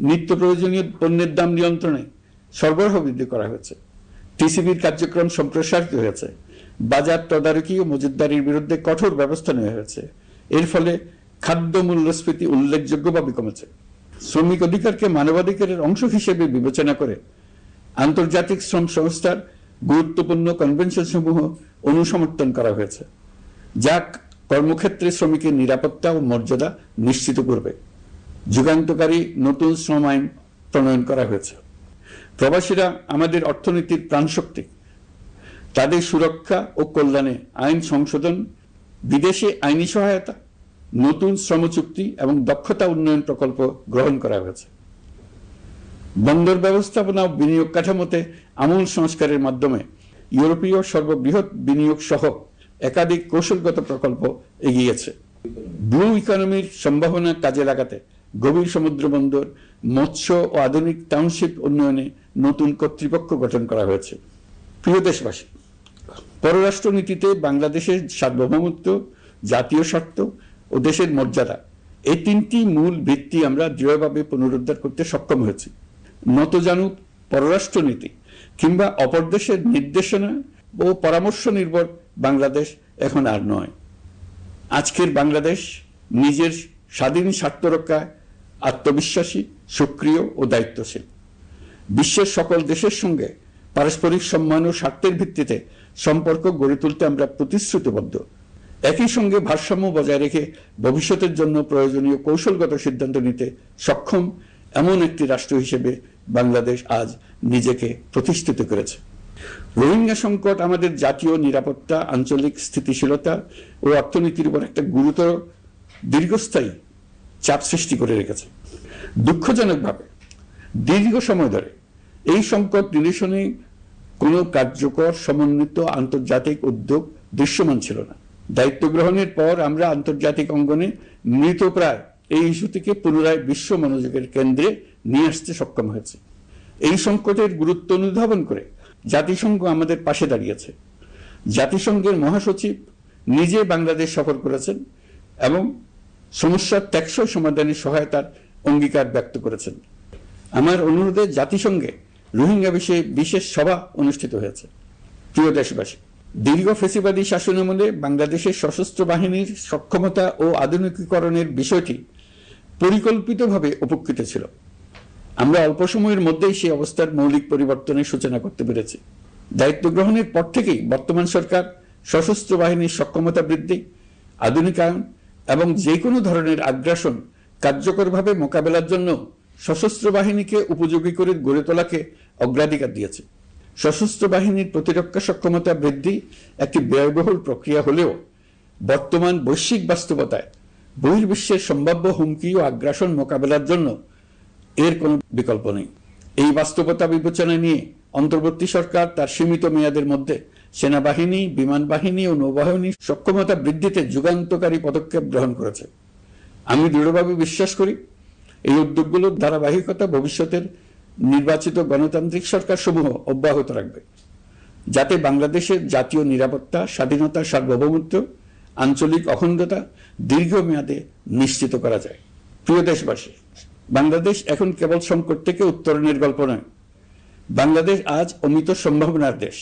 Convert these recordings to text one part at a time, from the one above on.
নিত্য প্রয়োজনীয় পণ্যের দাম নিয়ন্ত্রণে সরবরাহ বৃদ্ধি করা হয়েছে। টিসিবির কার্যক্রম সম্প্রসারিত হয়েছে। বাজার তদারকি ও মজুতদারির বিরুদ্ধে কঠোর ব্যবস্থা নেওয়া হয়েছে। এর ফলে খাদ্য মূল্যস্ফীতি উল্লেখযোগ্যভাবে কমেছে। শ্রমিক অধিকারকে মানবাধিকারের অংশ হিসেবে বিবেচনা করে আন্তর্জাতিক শ্রম সংস্থার গুরুত্বপূর্ণ কনভেনশন সমূহ অনুসমর্থন করা হয়েছে। যা কর্মক্ষেত্রে শ্রমিকের নিরাপত্তা ও মর্যাদা নিশ্চিত করবে। যুগান্তকারী নতুন শ্রম আইন প্রণয়ন করা হয়েছে। প্রবাসীরা আমাদের অর্থনীতির প্রাণশক্তি, তাদের সুরক্ষা ও কল্যাণে আইন সংশোধন, বিদেশে আইনি সহায়তা, নতুন শ্রম চুক্তি এবং দক্ষতা উন্নয়ন প্রকল্প গ্রহণ করা হয়েছে। বন্দর ব্যবস্থাপনা ও বিনিয়োগ কাঠামোতে আমূল সংস্কারের মাধ্যমে ইউরোপীয় সর্ববৃহৎ বিনিয়োগ সহ একাধিক কৌশলগত প্রকল্প এগিয়েছে। ব্লু ইকোনমির সম্ভাবনা কাজে লাগাতে গভীর সমুদ্র বন্দর, মৎস্য ও আধুনিক টাউনশিপ উন্নয়নে নতুন কর্তৃপক্ষ গঠন করা হয়েছে। প্রিয় দেশবাসী পররাষ্ট্র নীতিতে বাংলাদেশের সার্বভৌমত্ব, জাতীয় স্বার্থ ও দেশের মর্যাদা, এই তিনটি মূল ভিত্তি আমরা দৃঢ়ভাবে পুনরুদ্ধার করতে সক্ষম হয়েছি। নতজানু পররাষ্ট্র নীতি কিংবা অপর দেশের নির্দেশনা ও পরামর্শ নির্ভর বাংলাদেশ এখন আর নয়। আজকের বাংলাদেশ নিজের স্বাধীন স্বার্থ রক্ষায় আত্মবিশ্বাসী, সক্রিয় ও দায়িত্বশীল। বিশ্বের সকল দেশের সঙ্গে পারস্পরিক সম্মান ও স্বার্থের ভিত্তিতে সম্পর্ক গড়ে তুলতে আমরা প্রতিশ্রুতিবদ্ধ। একই সঙ্গে ভারসাম্য বজায় রেখে ভবিষ্যতের জন্য প্রয়োজনীয় কৌশলগত সিদ্ধান্ত নিতে সক্ষম এমন একটি রাষ্ট্র হিসেবে বাংলাদেশ আজ নিজেকে প্রতিষ্ঠিত করেছে। রোহিঙ্গা সংকট আমাদের জাতীয় নিরাপত্তা, আঞ্চলিক স্থিতিশীলতা ও অর্থনীতির উপর একটা গুরুতর দীর্ঘস্থায়ী চাপ সৃষ্টি করে রেখেছে। দুঃখজনকভাবে দীর্ঘ সময় ধরে এই সংকট নিরসনে কোনো কার্যকর, সমন্বিত, আন্তর্জাতিক উদ্যোগ দৃশ্যমান ছিল না। দায়িত্ব গ্রহণের পর আমরা আন্তর্জাতিক অঙ্গনে মৃতপ্রায় এই ইস্যুটিকে পুনরায় বিশ্ব মনোযোগের কেন্দ্রে নিয়ে আসতে সক্ষম হয়েছে। এই সংকটের গুরুত্ব অনুধাবন করে জাতিসংঘ আমাদের পাশে দাঁড়িয়েছে। জাতিসংঘের মহাসচিব নিজে বাংলাদেশ সফর করেছেন এবং সমস্যার টেকসই সমাধানে সহায়তার অঙ্গীকার ব্যক্ত করেছেন। আমার অনুরোধে জাতিসংঘে রোহিঙ্গা বিষয়ে বিশেষ সভা অনুষ্ঠিত হয়েছে। প্রিয় দেশবাসী, দীর্ঘ ফেসিবাদী শাসনামলে বাংলাদেশের সশস্ত্র বাহিনীর সক্ষমতা ও আধুনিকীকরণের বিষয়টি পরিকল্পিতভাবে উপকৃত ছিল। আমরা অল্প সময়ের মধ্যেই সেই অবস্থার মৌলিক পরিবর্তনের সূচনা করতে পেরেছি। দায়িত্ব গ্রহণের পর থেকেই বর্তমান সরকার সশস্ত্র বাহিনীর সক্ষমতা বৃদ্ধি, আধুনিকায়ন এবং যে কোনো ধরনের আগ্রাসন কার্যকরভাবে মোকাবেলার জন্য সশস্ত্র বাহিনীকে উপযোগী করে গড়ে তোলাকে অগ্রাধিকার দিয়েছে। সশস্ত্র বাহিনীর প্রতিরক্ষা সক্ষমতা বৃদ্ধি একটি ব্যয়বহুল প্রক্রিয়া হলেও বর্তমান বৈশ্বিক বাস্তবতায় বহির্বিশ্বের সম্ভাব্য হুমকি ও আগ্রাসন মোকাবেলার জন্য এর কোনো বিকল্প নেই। এই বাস্তবতা বিবেচনা নিয়ে অন্তর্বর্তী সরকার তার সীমিত মেয়াদের মধ্যে সেনাবাহিনী বিমান বাহিনী ও নৌবাহিনীর সক্ষমতা বৃদ্ধিতে যুগান্তকারী পদক্ষেপ গ্রহণ করেছে। আমি দৃঢ়ভাবে বিশ্বাস করি, এই উদ্যোগগুলোর ধারাবাহিকতা ভবিষ্যতের নির্বাচিত গণতান্ত্রিক সরকার সমূহ অব্যাহত রাখবে, যাতে বাংলাদেশের জাতীয় নিরাপত্তা, স্বাধীনতা, সার্বভৌমত্ব, আঞ্চলিক অখণ্ডতা দীর্ঘমেয়াদে নিশ্চিত করা যায়। প্রিয় দেশবাসী, বাংলাদেশ এখন কেবল সংকট থেকে উত্তরণের গল্প নয়। বাংলাদেশ আজ অমিত সম্ভাবনার দেশ।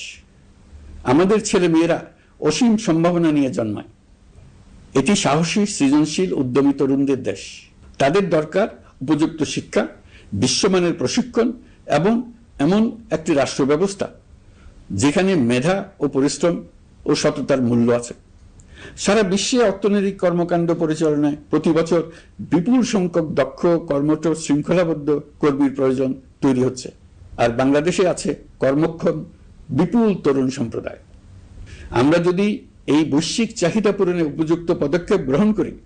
আমাদের ছেলে মেয়েরা অসীম সম্ভাবনা নিয়ে জন্মায়। এটি সাহসী, সৃজনশীল, উদ্যমী তরুণদের দেশ। তাদের দরকার উপযুক্ত শিক্ষা, বিশ্বমানের প্রশিক্ষণ এবং এমন একটি রাষ্ট্র ব্যবস্থা যেখানে মেধা ও পরিশ্রম ও সততার মূল্য আছে। সারা বিশ্বে অর্থনৈতিক কর্মকাণ্ড পরিচালনায় প্রতি বছর বিপুল সংখ্যক দক্ষ, কর্মঠ, শৃঙ্খলাবদ্ধ কর্মীর প্রয়োজন তৈরি হচ্ছে। আর বাংলাদেশে আছে কর্মক্ষম বিপুল তরুণ সম্প্রদায়। আমরা যদি এই বৈশ্বিক চাহিদা পূরণে উপযুক্ত পদক্ষেপ গ্রহণ করি,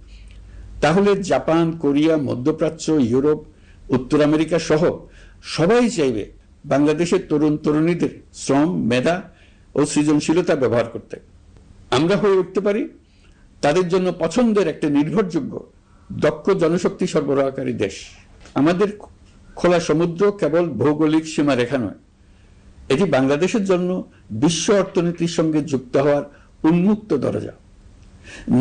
তাহলে জাপান, কোরিয়া, মধ্যপ্রাচ্য, ইউরোপ, উত্তর আমেরিকা সহ সবাই চাইবে বাংলাদেশের তরুণ তরুণীদের শ্রম, মেধা ও সৃজনশীলতা ব্যবহার করতে। আমরা হয়ে উঠতে পারি, তাদের জন্য পছন্দের একটা নির্ভরযোগ্য, দক্ষ জনশক্তি সরবরাহকারী দেশ। আমাদের খোলা সমুদ্র কেবল ভৌগোলিক সীমারেখা নয় এটি বাংলাদেশের জন্য বিশ্ব অর্থনীতির সঙ্গে যুক্ত হওয়ার উন্মুক্ত দরজা।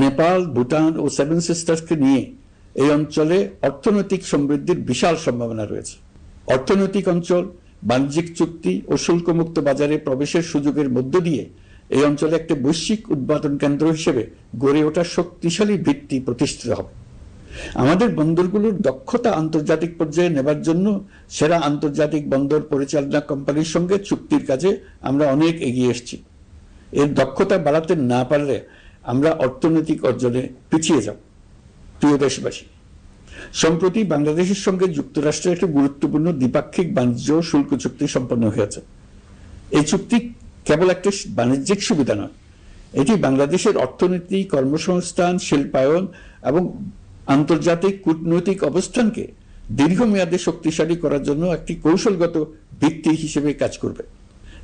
নেপাল, ভুটান ও সেভেন সিস্টার্সকে নিয়ে এই অঞ্চলে অর্থনৈতিক সমৃদ্ধির বিশাল সম্ভাবনা রয়েছে। অর্থনৈতিক অঞ্চল, বাণিজ্যিক চুক্তি ও শুল্কমুক্ত বাজারে প্রবেশের সুযোগের মধ্য দিয়ে এই অঞ্চলে একটি বৈশ্বিক উৎপাদন কেন্দ্র হিসেবে গড়ে ওঠা শক্তিশালী ভিত্তি প্রতিষ্ঠিত হবে। আমাদের বন্দরগুলোর দক্ষতা আন্তর্জাতিক পর্যায়ে নেবার জন্য সেরা আন্তর্জাতিক বন্দর পরিচালনা কোম্পানির সঙ্গে চুক্তির কাজে আমরা অনেক এগিয়ে এসেছি। এর দক্ষতা বাড়াতে না পারলে আমরা অর্থনৈতিক অর্জনে পিছিয়ে যাব। প্রিয় দেশবাসী, সম্প্রতি বাংলাদেশের সঙ্গে যুক্তরাষ্ট্রের একটি গুরুত্বপূর্ণ দ্বিপাক্ষিক বাণিজ্য শুল্ক চুক্তি সম্পন্ন হয়েছে। এই চুক্তি কেবল একটা বাণিজ্যিক সুবিধা নয়, এটি বাংলাদেশের অর্থনীতি, কর্মসংস্থান, শিল্পায়ন এবং আন্তর্জাতিক কূটনৈতিক অবস্থানকে দীর্ঘমেয়াদে শক্তিশালী করার জন্য একটি কৌশলগত ভিত্তি হিসেবে কাজ করবে।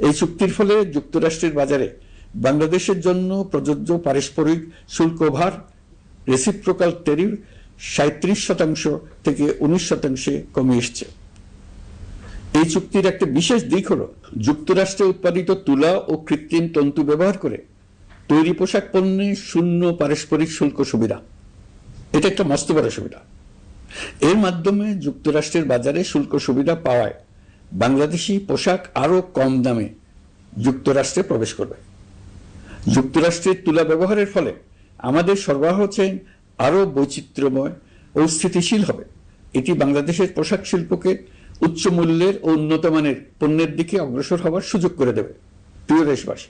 এই চুক্তির ফলে যুক্তরাষ্ট্রের বাজারে বাংলাদেশের জন্য প্রযোজ্য পারস্পরিক শুল্ক ভার রেসিপ্রোকাল টেরিফ সাঁত্রিশ শতাংশ থেকে উনিশ শতাংশে কমে এসছে। এই চুক্তির একটা বিশেষ দিক হল যুক্তরাষ্ট্রে উৎপাদিত তুলা ও কৃত্রিম তন্তু ব্যবহার করে তৈরি পোশাক পণ্যে শূন্য পারস্পরিক শুল্ক সুবিধা। এটা একটা মস্ত বড় সুবিধা। এর মাধ্যমে যুক্তরাষ্ট্রের বাজারে শুল্ক সুবিধা পাওয়ায় বাংলাদেশি পোশাক আরও কম দামে যুক্তরাষ্ট্রে প্রবেশ করবে। যুক্তরাষ্ট্রের তুলা ব্যবহারের ফলে আমাদের সরবরাহ চেইন আরও বৈচিত্র্যময় ও স্থিতিশীল হবে। এটি বাংলাদেশের পোশাক শিল্পকে উচ্চ মূল্যের ও উন্নত মানের পণ্যের দিকে অগ্রসর হওয়ার সুযোগ করে দেবে। প্রিয় দেশবাসী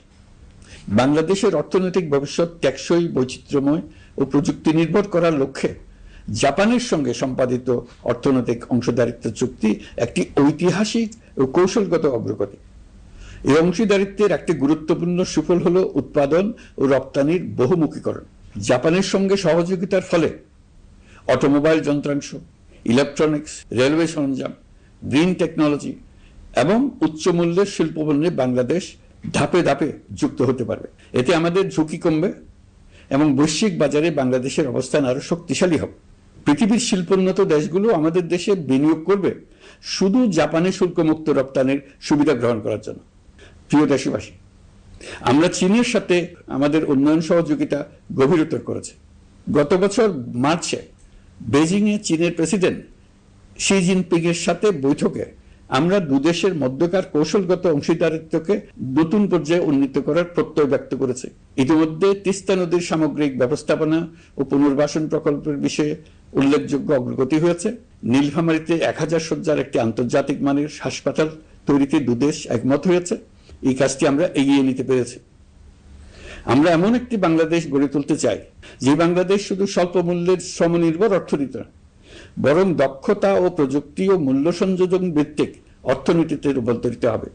বাংলাদেশের অর্থনৈতিক ভবিষ্যৎ টেকসই, বৈচিত্র্যময় ও প্রযুক্তি নির্ভর করার লক্ষ্যে জাপানের সঙ্গে সম্পাদিত অর্থনৈতিক অংশীদারিত্ব চুক্তি একটি ঐতিহাসিক ও কৌশলগত অগ্রগতি। এই অংশীদারিত্বের একটি গুরুত্বপূর্ণ সুফল হল উৎপাদন ও রপ্তানির বহুমুখীকরণ। জাপানের সঙ্গে সহযোগিতার ফলে অটোমোবাইল যন্ত্রাংশ, ইলেকট্রনিক্স, রেলওয়ে সরঞ্জাম, গ্রিন টেকনোলজি এবং উচ্চ মূল্যের শিল্পপণ্যে বাংলাদেশ ধাপে ধাপে যুক্ত হতে পারবে। এতে আমাদের ঝুঁকি কমবে এবং বৈশ্বিক বাজারে বাংলাদেশের অবস্থান আরও শক্তিশালী হবে। পৃথিবীর শিল্পোন্নত দেশগুলো আমাদের দেশে বিনিয়োগ করবে শুধু জাপানে শুল্কমুক্ত রপ্তানির সুবিধা গ্রহণ করার জন্য। প্রিয় দেশবাসী, আমরা চীনের সাথে আমাদের উন্নয়ন সহযোগিতা গভীরতর করেছে। গত বছর মার্চে বেজিংয়ে চীনের প্রেসিডেন্ট শি জিনপিং এর সাথে বৈঠকে আমরা দুদেশের মধ্যকার কৌশলগত অংশীদারিত্বকে নতুন পর্যায়ে উন্নীত করার প্রত্যয় ব্যক্ত করেছে। ইতিমধ্যে তিস্তা নদীর সামগ্রিক ব্যবস্থাপনা ও পুনর্বাসন প্রকল্পের বিষয়ে উল্লেখযোগ্য অগ্রগতি হয়েছে। নীলফামারীতে এক হাজার শয্যার একটি আন্তর্জাতিক মানের হাসপাতাল তৈরিতে দুদেশ একমত হয়েছে। এই কাজটি আমরা এগিয়ে নিতে পেরেছি। আমরা এমন একটি বাংলাদেশ গড়ে তুলতে চাই, যে বাংলাদেশ শুধু স্বল্প মূল্যের শ্রমনির্ভর অর্থনীতি বরং দক্ষতা ও প্রযুক্তি ও মূল্য সংযোজন ভিত্তিক অর্থনীতিতে রূপান্তরিত হবে।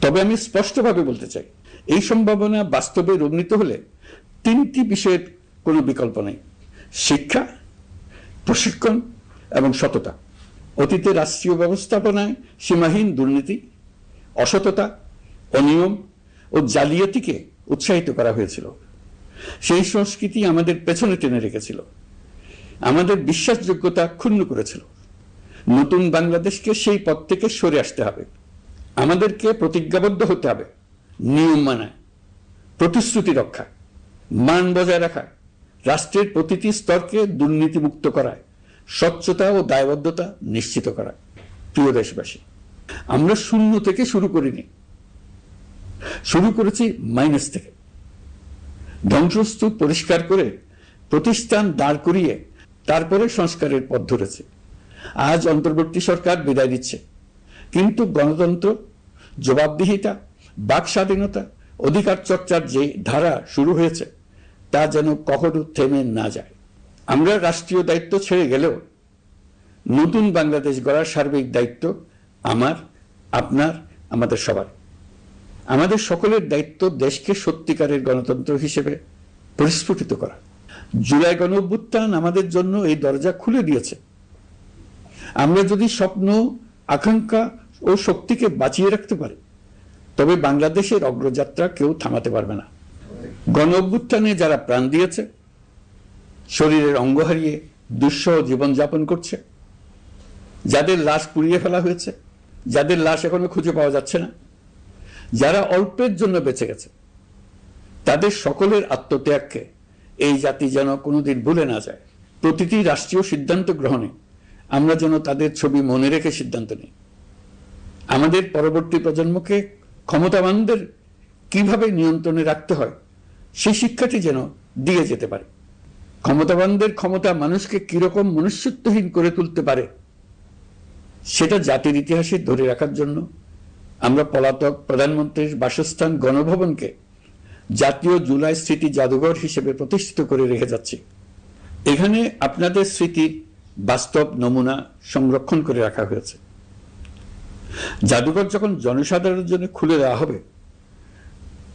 তবে আমি স্পষ্টভাবে বলতে চাই, এই সম্ভাবনা বাস্তবে উন্নীত হলে তিনটি বিষয়ের কোনো বিকল্প নেই। শিক্ষা, প্রশিক্ষণ এবং সততা। অতীতে রাষ্ট্রীয় ব্যবস্থাপনায় সীমাহীন দুর্নীতি, অসততা, অনিয়ম ও জালিয়াতিকে উৎসাহিত করা হয়েছিল। সেই সংস্কৃতি আমাদের পেছনে টেনে রেখেছিল। আমাদের বিশ্বাসযোগ্যতা ক্ষুণ্ণ করেছিল। নতুন বাংলাদেশকে সেই পথ থেকে সরে আসতে হবে। আমাদেরকে প্রতিজ্ঞাবদ্ধ হতে হবে। নিয়ম মানায় প্রতিশ্রুতি রক্ষা, মান বজায় রাখা, রাষ্ট্রের প্রতিটি স্তরকে দুর্নীতিমুক্ত করায় স্বচ্ছতা ও দায়বদ্ধতা নিশ্চিত করা। প্রিয় দেশবাসী, আমরা শূন্য থেকে শুরু করিনি। শুরু করেছি মাইনাস থেকে। ধ্বংসস্তূপ পরিষ্কার করে প্রতিষ্ঠান দাঁড় করিয়ে তারপরে সংস্কারের পথ ধরেছে। আজ অন্তর্বর্তী সরকার বিদায় দিচ্ছে কিন্তু গণতন্ত্র, জবাবদিহিতা, বাক স্বাধীনতা, অধিকার চর্চার যে ধারা শুরু হয়েছে, তা যেন কখনো থেমে না যায়। আমরা রাষ্ট্রীয় দায়িত্ব ছেড়ে গেলেও নতুন বাংলাদেশ গড়ার সার্বিক দায়িত্ব আমার, আপনার, আমাদের সবার। আমাদের সকলের দায়িত্ব দেশকে সত্যিকারের গণতন্ত্র হিসেবে পরিস্ফুটিত করা। জুলাই গণ অভ্যুত্থান আমাদের জন্য এই দরজা খুলে দিয়েছে। আমরা যদি স্বপ্ন, আকাঙ্ক্ষা ও শক্তিকে বাঁচিয়ে রাখতে পারি, তবে বাংলাদেশের অগ্রযাত্রা কেউ থামাতে পারবে না। গণ অভ্যুত্থানে যারা প্রাণ দিয়েছে, শরীরের অঙ্গ হারিয়ে দুঃসহ জীবনযাপন করছে, যাদের লাশ পুড়িয়ে ফেলা হয়েছে, যাদের লাশ এখনও খুঁজে পাওয়া যাচ্ছে না, যারা অল্পের জন্য বেঁচে গেছে, তাদের সকলের আত্মত্যাগকে এই জাতি যেন কোনোদিন ভুলে না যায়। প্রতিটি রাষ্ট্রীয় সিদ্ধান্ত গ্রহণে আমরা যেন তাদের ছবি মনে রেখে সিদ্ধান্ত নিই। আমাদের পরবর্তী প্রজন্মকে ক্ষমতাবানদের কীভাবে নিয়ন্ত্রণে রাখতে হয় সেই শিক্ষাটি যেন দিয়ে যেতে পারে। ক্ষমতাবানদের ক্ষমতা মানুষকে কীরকম মনুষ্যত্বহীন করে তুলতে পারে, সেটা জাতির ইতিহাসে ধরে রাখার জন্য আমরা পলাতক প্রধানমন্ত্রীর বাসস্থান গণভবনকে জাতীয় জুলাই স্মৃতি জাদুঘর হিসেবে প্রতিষ্ঠিত করে রেখে যাচ্ছি। এখানে আপনাদের স্মৃতির বাস্তব নমুনা সংরক্ষণ করে রাখা হয়েছে। জাদুঘর যখন জনসাধারণের জন্য খুলে দেওয়া হবে,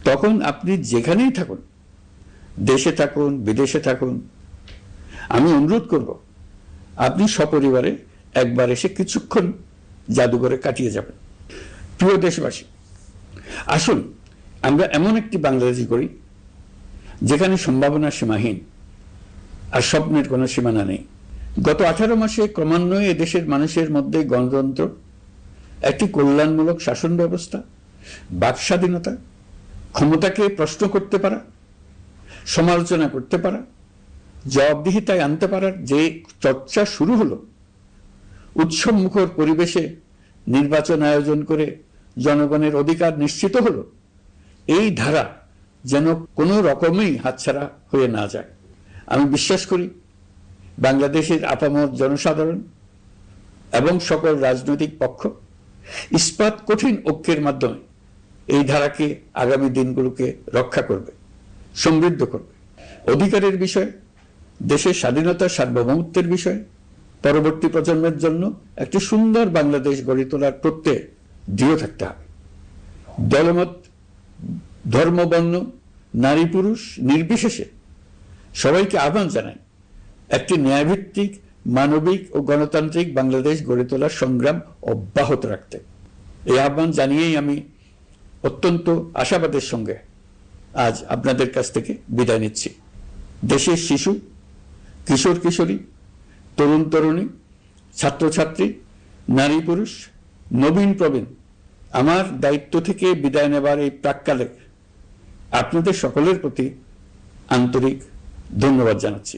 তখন আপনি যেখানেই থাকুন, দেশে থাকুন, বিদেশে থাকুন, আমি অনুরোধ করব, আপনি সপরিবারে একবার এসে কিছুক্ষণ জাদুঘরে কাটিয়ে যাবেন। প্রিয় দেশবাসী, আসুন আমরা এমন একটি বাংলাদেশি করি, যেখানে সম্ভাবনা সীমাহীন, আর স্বপ্নের কোনো সীমানা নেই। গত আঠারো মাসে ক্রমান্বয়ে এদেশের মানুষের মধ্যে গণতন্ত্র, একটি কল্যাণমূলক শাসন ব্যবস্থা, বাক স্বাধীনতা, ক্ষমতাকে প্রশ্ন করতে পারা, সমালোচনা করতে পারা, জবাবদিহিতায় আনতে পারার যে চর্চা শুরু হলো, উৎসব মুখর পরিবেশে নির্বাচন আয়োজন করে জনগণের অধিকার নিশ্চিত হলো, এই ধারা যেন কোনো রকমেই হাতছাড়া হয়ে না যায়। আমি বিশ্বাস করি বাংলাদেশের আপামর জনসাধারণ এবং সকল রাজনৈতিক পক্ষ ইস্পাত কঠিন ঐক্যের মাধ্যমে এই ধারাকে আগামী দিনগুলোকে রক্ষা করবে, সমৃদ্ধ করবে। অধিকারের বিষয়, দেশের স্বাধীনতা সার্বভৌমত্বের বিষয়, পরবর্তী প্রজন্মের জন্য একটি সুন্দর বাংলাদেশ গড়ে তোলার প্রত্যয়ে দৃঢ় থাকতে হবে। দলমত, ধর্মবর্ণ নারী পুরুষ নির্বিশেষে সবাইকে আহ্বান জানায় একটি ন্যায়ভিত্তিক, মানবিক ও গণতান্ত্রিক বাংলাদেশ গড়ে তোলার সংগ্রাম অব্যাহত রাখতে। এই আহ্বান জানিয়েই আমি অত্যন্ত আশাবাদের সঙ্গে আজ আপনাদের কাছ থেকে বিদায় নিচ্ছি। দেশের শিশু, কিশোর কিশোরী, তরুণ তরুণী, ছাত্রছাত্রী, নারী পুরুষ, নবীন প্রবীণ, আমার দায়িত্ব থেকে বিদায় নেবার এই প্রাককালে আপনাদের সকলের প্রতি আন্তরিক ধন্যবাদ জানাচ্ছি।